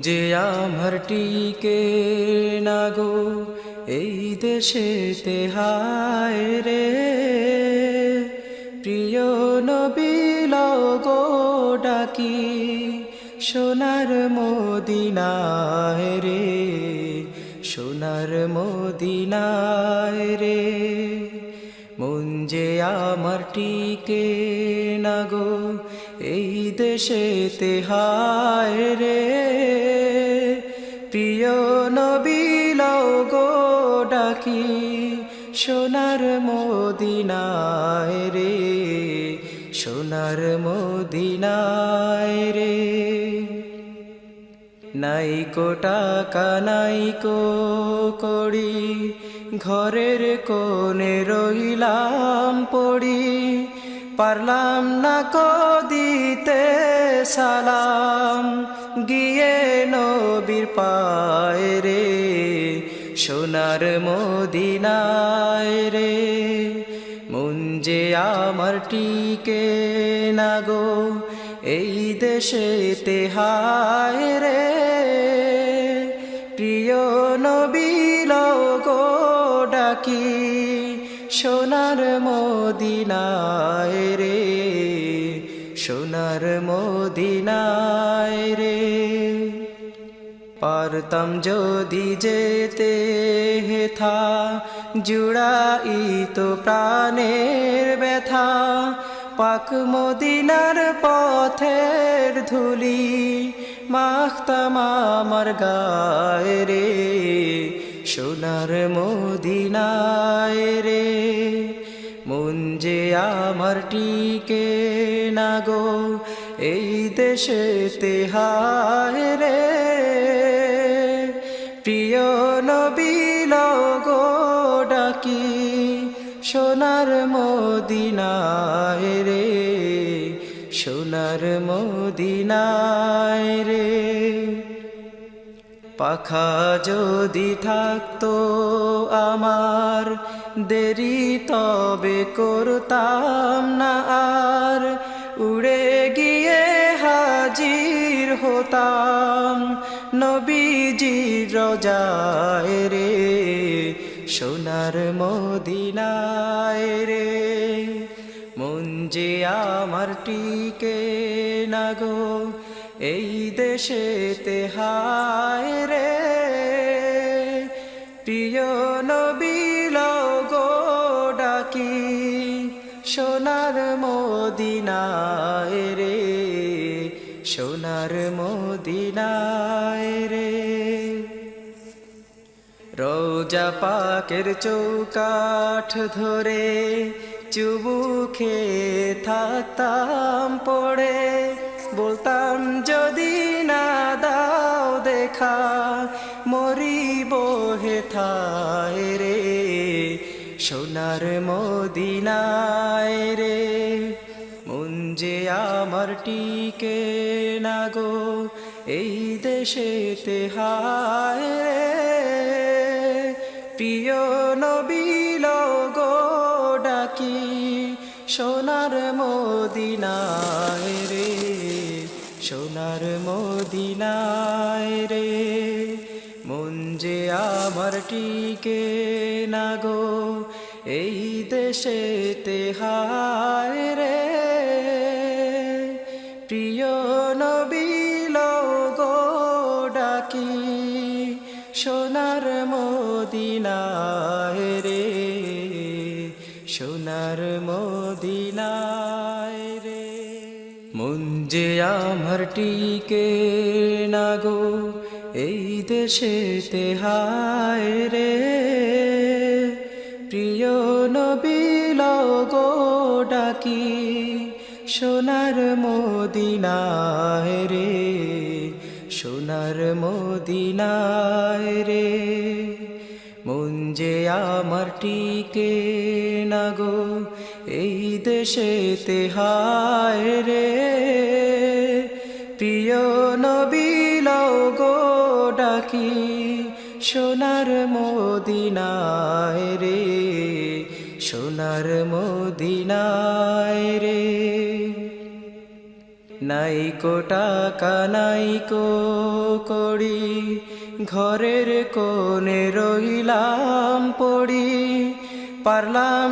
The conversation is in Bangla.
যে আমার টিকে না গো, এই দেশে তেহায় রে। প্রিয় নবিল গো ডাকি, সোনার মদিনায় রে, সোনার মদিনায় রে। যে আমার টিকে না গো এই দেশে তেহায় রে। প্রিয় নবিল গো ডাকি সোনার মদিনায় রে, সোনার মদিনায় রে। নাই টাকা, নাই কো করি ঘরের কোণে রইলাম পড়ি। পারলাম না কদিতে সালাম। গিয়ে নবীর পায় রে, সোনার মদিনায় রে। যে আমার টিকে না গো, এই দেশে তেহায় রে। প্রিয় নবীল গো ডাকি সোনার মদিনায় রে, সোনার মদিনায় রে। পারতাম যদি যেতে হেথা জুড়াই তো প্রাণের ব্যথা। পাক মদিনার পথের ধুলি মাখতাম আমার গায় রে সোনার মদিনায় রে যে আমার টিকে না গো, এই দেশে তেহায় রে। প্রিয় নবীল গো ডাকি, সোনার মদিনায় রে, সোনার মদিনায় রে। পাখা যদি থাকতো আমার, দেরি তবে করতাম না আর। উড়ে গিয়ে হাজির হতাম নবীজি রজায় রে, সোনার মদিনায় রে। মন যে আমার টিকে না গো এই দেশে তেহায় রে, প্রিয় নবীল গো ডাকি সোনার মদিনায় রে, সোনার মদিনায় রে। রোজা পাকের চৌকাঠ ধরে চুবুখে থাকতাম পড়ে বলতাম, যদি না দাও দেখা, মরিব হেথায় রে, সোনার মদিনায় রে, মন যে আমার টিকে না গো, এই দেশে তেহায় রে। প্রিয় নবীল গো ডাকি, সোনার মদিনায় রে সোনার মদিনায় রে, মন যে আমার টিকে না গো, এই দেশে তেহায় রে। প্রিয় নবীল গো ডাকি সোনার মদিনায় রে, সোনার মদিনায় রে মন যে আমার টিকে না গো, এই দেশে তেহায় রে। প্রিয় নবীল গো ডাকি, সোনার মদিনায় রে, সোনার মদিনায় রে। মন যে আমার টিকে না গো এই দেশে তেহায় রে। প্রিয় নবীল গো ডাকি সোনার মদিনায় রে, সোনার মদিনায় রে। নাইকো টাকা নাইকো করি ঘরের কোণে রইলাম পড়ি, পারলাম